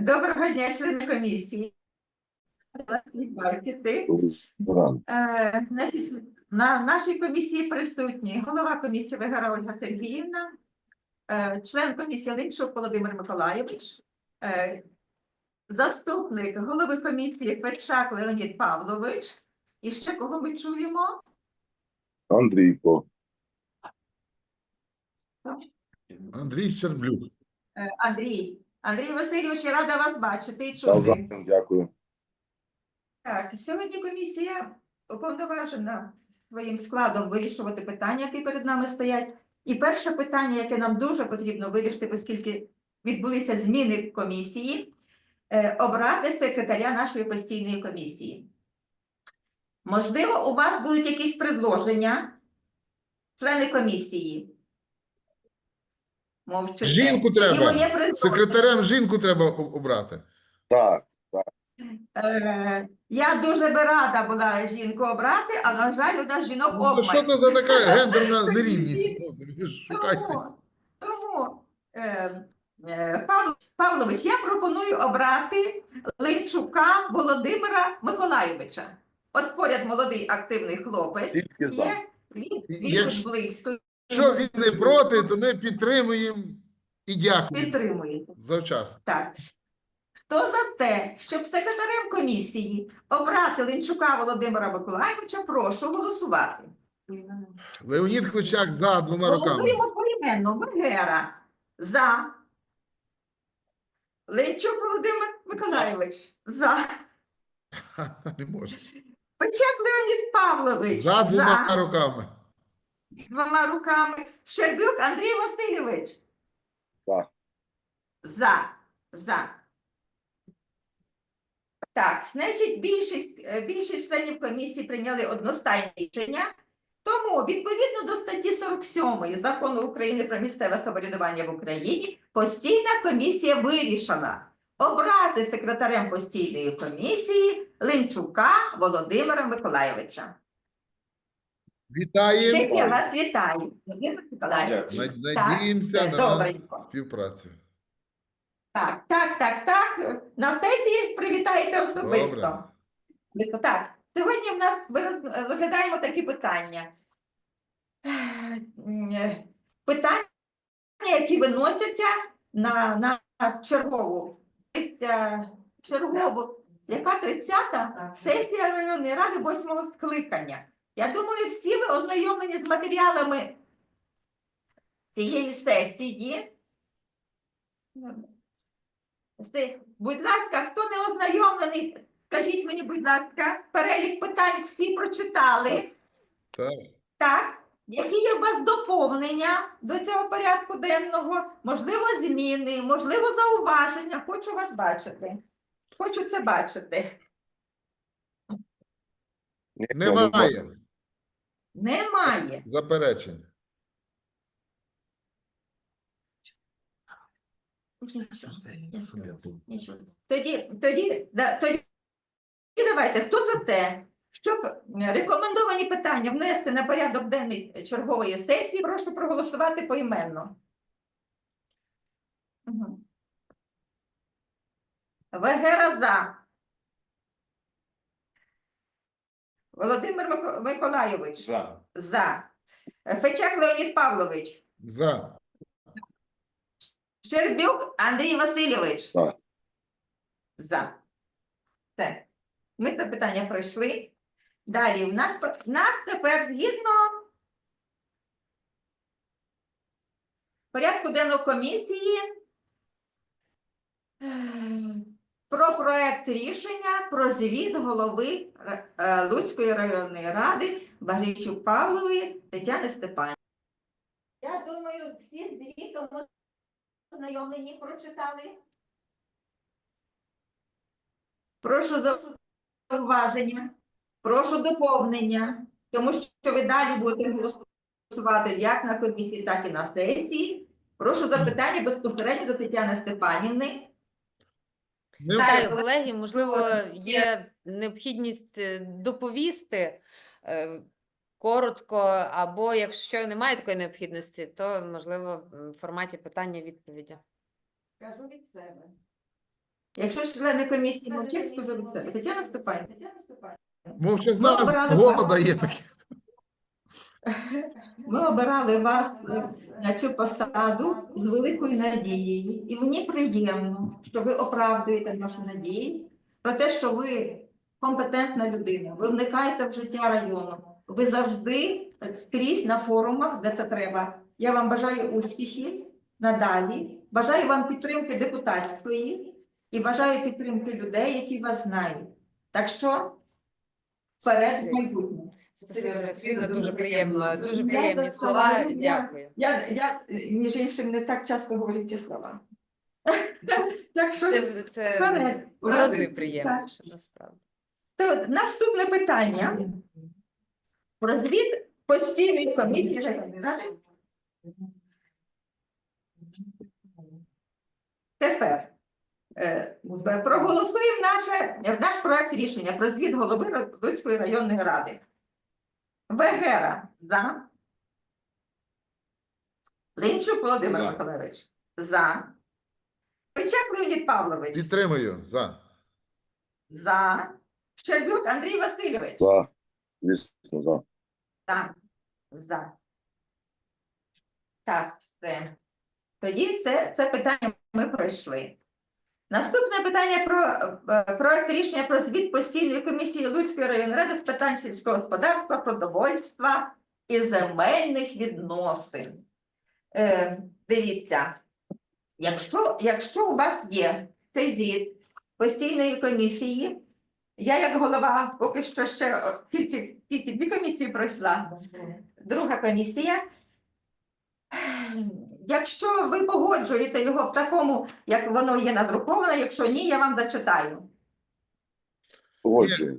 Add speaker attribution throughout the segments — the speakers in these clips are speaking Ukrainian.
Speaker 1: Доброго дня, члени комісії. Е, значить, на нашій комісії присутні голова комісії Вегара Ольга Сергіївна, е, член комісії Линчук Володимир Миколайович, е, заступник голови комісії Фетчак Леонід Павлович. І ще кого ми чуємо?
Speaker 2: Андрійко.
Speaker 3: Андрій Щерблюк.
Speaker 1: Андрій. Андрій Васильович, я рада вас бачити і чути.
Speaker 2: Дякую.
Speaker 1: Так, сьогодні комісія уповноважена своїм складом вирішувати питання, які перед нами стоять. І перше питання, яке нам дуже потрібно вирішити, оскільки відбулися зміни в комісії, е, обрати секретаря нашої постійної комісії. Можливо, у вас будуть якісь предложення, члени комісії. Мовчите.
Speaker 3: Жінку
Speaker 1: І
Speaker 3: треба.
Speaker 1: моє.
Speaker 3: Секретарем жінку треба о- обрати.
Speaker 2: Так,
Speaker 1: Е, я дуже би рада була жінку обрати, а на жаль, у нас жінок
Speaker 3: Ну, то що це за така гендерна нерівність? Ну, Шукайте.
Speaker 1: Тому, тому е, е, Пав, Павлович, я пропоную обрати Линчука Володимира Миколайовича. От поряд молодий активний хлопець.
Speaker 2: тільки за.
Speaker 1: Є, він, він
Speaker 3: Якщо-
Speaker 1: близько.
Speaker 3: Якщо він не проти, то ми підтримуємо і дякуємо
Speaker 1: Підтримує.
Speaker 3: завчасно.
Speaker 1: Так. Хто за те, щоб секретарем комісії обрати Линчука Володимира Миколайовича, прошу голосувати.
Speaker 3: Леонід Хвичак за двома руками.
Speaker 1: Голосуємо поіменно. Вегера за. Линчук Володимир Миколайович за.
Speaker 3: Не може.
Speaker 1: Печак Леонід Павлович
Speaker 3: За двома руками.
Speaker 1: Двома руками. Щербюк Андрій Васильович.
Speaker 2: За.
Speaker 1: За. За. Так, значить, більшість, е, більшість членів комісії прийняли одностайне рішення. Тому, відповідно до статті 47 Закону України про місцеве самоврядування в Україні, постійна комісія вирішила обрати секретарем постійної комісії Линчука Володимира Миколайовича. Ще
Speaker 3: Вітаємо.
Speaker 1: я вас вітаю. Володимир.
Speaker 3: Над-
Speaker 1: Так,
Speaker 3: Надіємося
Speaker 1: все
Speaker 3: на
Speaker 1: добренько.
Speaker 3: співпрацю.
Speaker 1: Так, так, так, так. На сесії привітайте особисто.
Speaker 3: Добре.
Speaker 1: Особисто, Так, сьогодні в нас ми роз- розглядаємо такі питання. Питання, які виносяться на, на чергову. Тридця- Чергову. Яка 30-та? Сесія районної ради восьмого скликання. Я думаю, всі ви ознайомлені з матеріалами цієї сесії. Будь ласка, хто не ознайомлений, скажіть мені, будь ласка, перелік питань всі прочитали.
Speaker 3: Так.
Speaker 1: Так, які є у вас доповнення до цього порядку денного, можливо, зміни, можливо, зауваження. Хочу вас бачити. Хочу це бачити.
Speaker 3: Немає
Speaker 1: Немає. Нічого. Нічого. Тоді, тоді, да, тоді давайте, хто за те, щоб рекомендовані питання внести на порядок денний чергової сесії, прошу проголосувати поіменно. Мгм. Вегера за. Володимир Мико- Миколайович
Speaker 4: За.
Speaker 1: за. Фечак Леонід Павлович.
Speaker 3: За.
Speaker 1: Щербюк Андрій Васильович.
Speaker 2: За.
Speaker 1: За. Так. Ми це питання пройшли. Далі в нас, в нас тепер згідно порядку денного комісії е, про проект рішення про звіт голови е, Луцької районної ради Багрійчук Павлової Тетяни Степанівни. Я думаю, всі звітом ознайомлені прочитали. Прошу зауваження, прошу доповнення, тому що ви далі будете голосувати як на комісії, так і на сесії. Прошу запитання безпосередньо до Тетяни Степанівни.
Speaker 5: Вітаю, колеги. Можливо, є необхідність е, доповісти е, коротко, або якщо немає такої необхідності, то можливо в форматі питання-відповіді.
Speaker 1: Скажу від себе. Якщо члени комісії мовчать, скажу від себе. Тетяна Степанівна.
Speaker 3: Мовчазна згода є таке.
Speaker 1: Ми обирали вас е, на цю посаду з великою надією, і мені приємно, що ви оправдуєте наші надії про те, що ви компетентна людина, ви вникаєте в життя району, ви завжди скрізь на форумах, де це треба. Я вам бажаю успіхів надалі, бажаю вам підтримки депутатської і бажаю підтримки людей, які вас знають. Так що вперед майбутнє.
Speaker 5: Спасибо, Василівна, дуже приємно, дуже приємні слова.
Speaker 1: Я-
Speaker 5: Дякую.
Speaker 1: Я, я, між іншим, не так часто говорю ці слова. Так що
Speaker 5: Це, це
Speaker 1: вперед.
Speaker 5: в рази приємніше, насправді.
Speaker 1: То наступне питання. Про звіт постійної комісії районної ради. Тепер е, проголосуємо наше, наш проект рішення про звіт голови Луцької районної ради. Вегера за. Линчук Володимир
Speaker 2: За.
Speaker 1: Миколайович за. Печак Леонід Павлович
Speaker 3: Підтримую. За.
Speaker 1: за. Щербюк Андрій Васильович.
Speaker 2: За. Звісно, за.
Speaker 1: Так, за. Так, все. Тоді це, це питання ми пройшли. Наступне питання про е, проект рішення про звіт постійної комісії Луцької районної ради з питань сільського господарства, продовольства і земельних відносин. Е, дивіться, якщо, якщо у вас є цей звіт постійної комісії, я як голова поки що ще тільки, тільки дві комісії пройшла. Друга комісія. Якщо ви погоджуєте його в такому, як воно є надруковане, якщо ні, я вам зачитаю.
Speaker 2: Погоджуємо.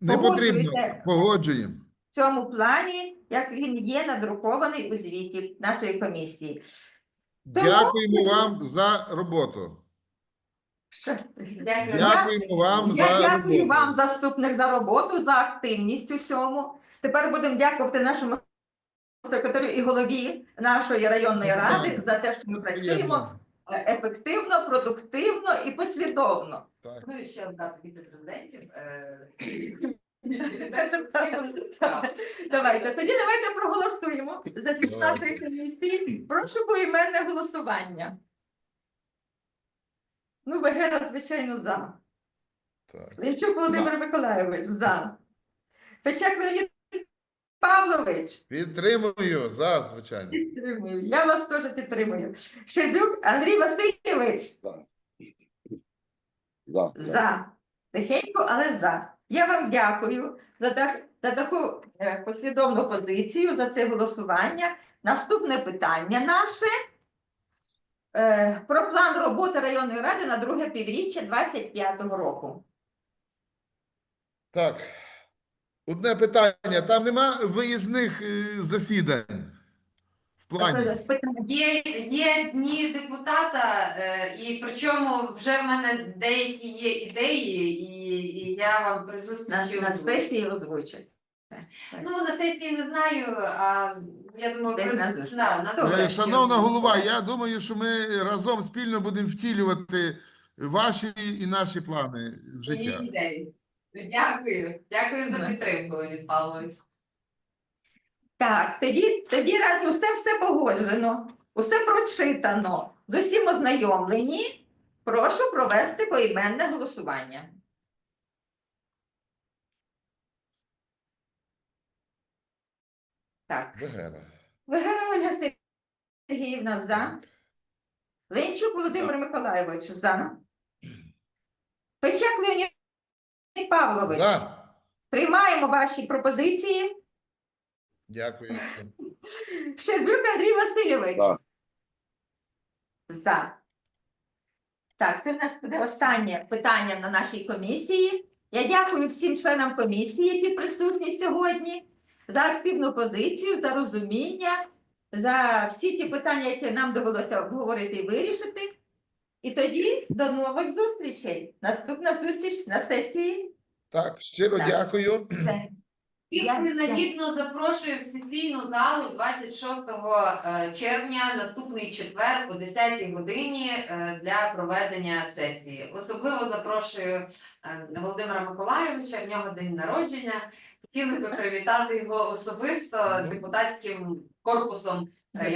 Speaker 3: Не потрібно.
Speaker 1: Погоджуєте?
Speaker 3: Погоджуємо.
Speaker 1: В цьому плані, як він є надрукований у звіті нашої комісії. Тому-
Speaker 3: Дякуємо вам за роботу.
Speaker 1: Що?
Speaker 3: Дякуємо вам
Speaker 1: Я
Speaker 3: за
Speaker 1: дякую
Speaker 3: роботу.
Speaker 1: вам, заступник, за роботу, за активність у всьому. Тепер будемо дякувати нашому секретарю і голові нашої районної
Speaker 3: Так.
Speaker 1: ради за те, що ми працюємо
Speaker 3: Приємно.
Speaker 1: е, ефективно, продуктивно і послідовно.
Speaker 3: Так.
Speaker 4: Ну і ще обрати віце-президентів. е,
Speaker 1: Давайте тоді давайте проголосуємо за звіт нашої комісії. Прошу поіменне голосування. Ну, Вегера, звичайно, за.
Speaker 3: Так.
Speaker 1: Лінчук Володимир Миколайович за. Печак Леонід Павлович.
Speaker 3: Підтримую. За, звичайно.
Speaker 1: Підтримую. Я вас теж підтримую. Щербюк Андрій Васильович
Speaker 2: За.
Speaker 1: за. Тихенько, але за. Я вам дякую за, так, за таку е, послідовну позицію, за це голосування. Наступне питання наше е, про план роботи районної ради на друге півріччя 25-го року.
Speaker 3: Так. Одне питання. Там нема виїзних е, засідань в плані.
Speaker 1: Тобто,
Speaker 4: Є, є дні депутата, е, і причому вже в мене деякі є ідеї, і, і я вам при
Speaker 1: на, на сесії озвучать.
Speaker 4: Ну, на сесії не знаю, а я думаю,
Speaker 1: Десь
Speaker 4: при-
Speaker 1: на
Speaker 4: на
Speaker 1: Добре.
Speaker 3: Е, Шановна голова, я думаю, що ми разом спільно будемо втілювати ваші і наші плани в життя.
Speaker 4: Ідеї. Дякую, дякую за підтримку, Леонід Павлович.
Speaker 1: Так, тоді, тоді раз усе все погоджено, усе прочитано, з усім ознайомлені, прошу провести поіменне голосування. Так,
Speaker 3: Вегера.
Speaker 1: Вегера Ольга Сергіївна за. Ленчук Володимир Миколайович за. Печак Леонід Павлович.
Speaker 3: За.
Speaker 1: Приймаємо ваші пропозиції.
Speaker 3: Дякую.
Speaker 1: Щербюк Андрій Васильович.
Speaker 2: За.
Speaker 1: За. Так, це в нас буде останнє питання на нашій комісії. Я дякую всім членам комісії, які присутні сьогодні, за активну позицію, за розуміння, за всі ті питання, які нам довелося обговорити і вирішити. І тоді до нових зустрічей. Наступна зустріч на сесії.
Speaker 3: Так, щиро
Speaker 1: Так.
Speaker 3: дякую.
Speaker 1: Це
Speaker 4: І
Speaker 1: Я-
Speaker 4: принагідно запрошую в сесійну залу 26 е, червня, наступний четвер о 10 годині е, для проведення сесії. Особливо запрошую е, Володимира Миколайовича, в нього день народження. Хотіли би привітати його особисто депутатським корпусом районної